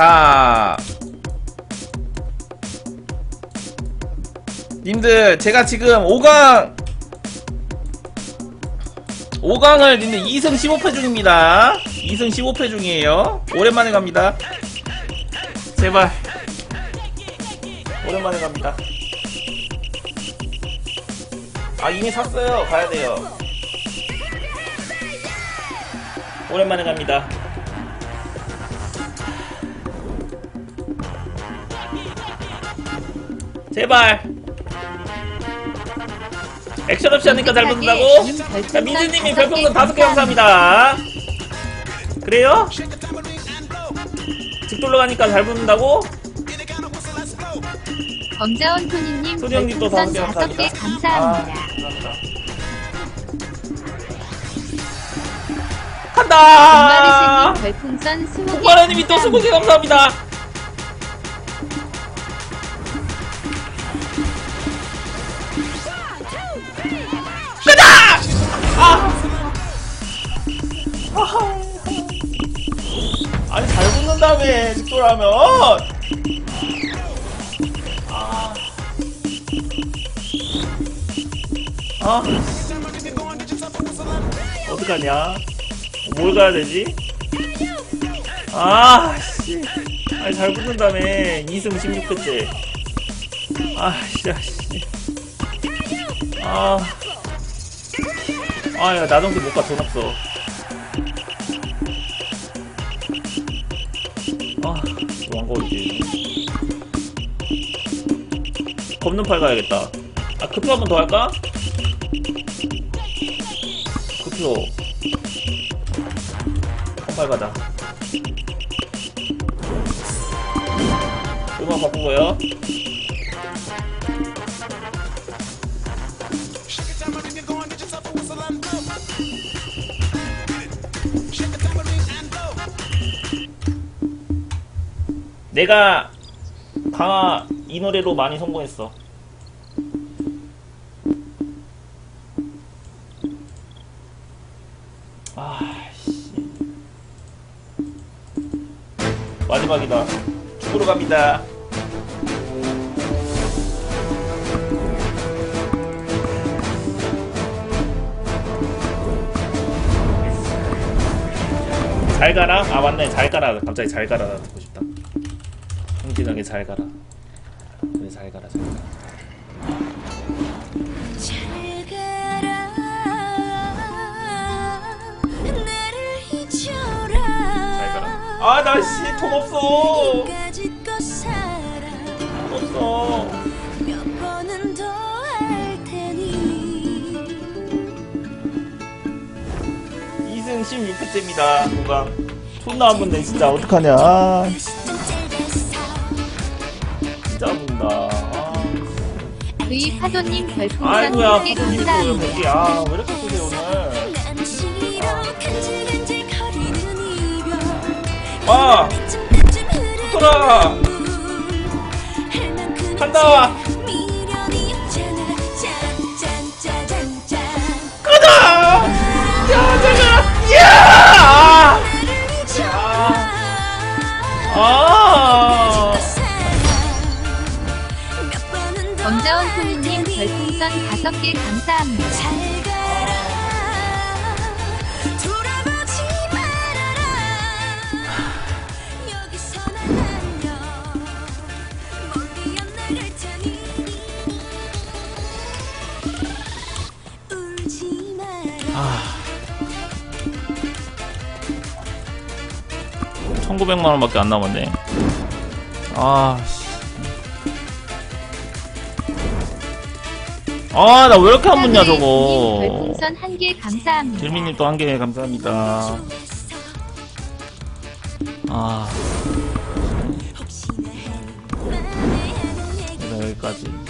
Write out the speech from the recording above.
자 님들 제가 지금 5강 5강을 님들 2승 15패 중입니다. 2승 15패 중이에요. 오랜만에 갑니다. 제발. 오랜만에 갑니다. 아 이미 샀어요. 가야돼요. 오랜만에 갑니다 제발 액션 없이 하니까 잘 붙는다고? 자 미드님이 별풍선 다섯 개 감사합니다 그래요? 집 돌러 가니까 잘 붙는다고? 검자원 토니님 소리 형님 또 다섯 별풍선 개 다섯 감사합니다. 개 아, 감사합니다. 감사합니다. 간다! 금바리새님 별풍선 20개 폭발하님이 또 스무 개 감사합니다. 잘 붙는다며 직돌하면 아. 아. 어떡하냐 뭘 가야 되지? 아, 씨. 아니, 잘 붙는다며. 2승 16회째. 아, 씨, 아, 씨. 아. 아, 야, 나정도 못 가, 돈 없어. 아, 왕거리지. 겁는 팔 가야겠다. 아, 급표 한 번 더 할까? 급표. 한팔 가자. 음악 바꾸고요. 내가 강아 이 노래로 많이 성공했어. 아씨. 마지막이다. 죽으러 갑니다. 잘 가라? 아 맞네 잘 가라 갑자기 잘 가라 듣고 싶다 흥진하게 잘 가라. 그래 잘 가라 잘 가라. 잘 가라. 나를 잊어라 잘 가라 아나씨 돈 없어. 돈 없어. 2승 16회째입니다. 누가 존나 안 붙네 진짜. 어떡하냐. 아, 아, V 파도님 별풍선 아이고야 10개 파도님도 감사합니다. 몇개 아왜 이렇게 쓰세요 오늘 아할 만큼 간다 별풍선 다섯 개 감사합니다. 잘 가라 돌아보지 말아라 여기서 난 안녕 멀리 엇나갈 테니 울지 마라 아. 1900만 원밖에 안 남았네. 아, 씨. 아, 나 왜 이렇게 안 붙냐, 저거. 별풍선 한 개 감사합니다. 길미님 또 한 개 감사합니다. 아, 일단 여기까지. 건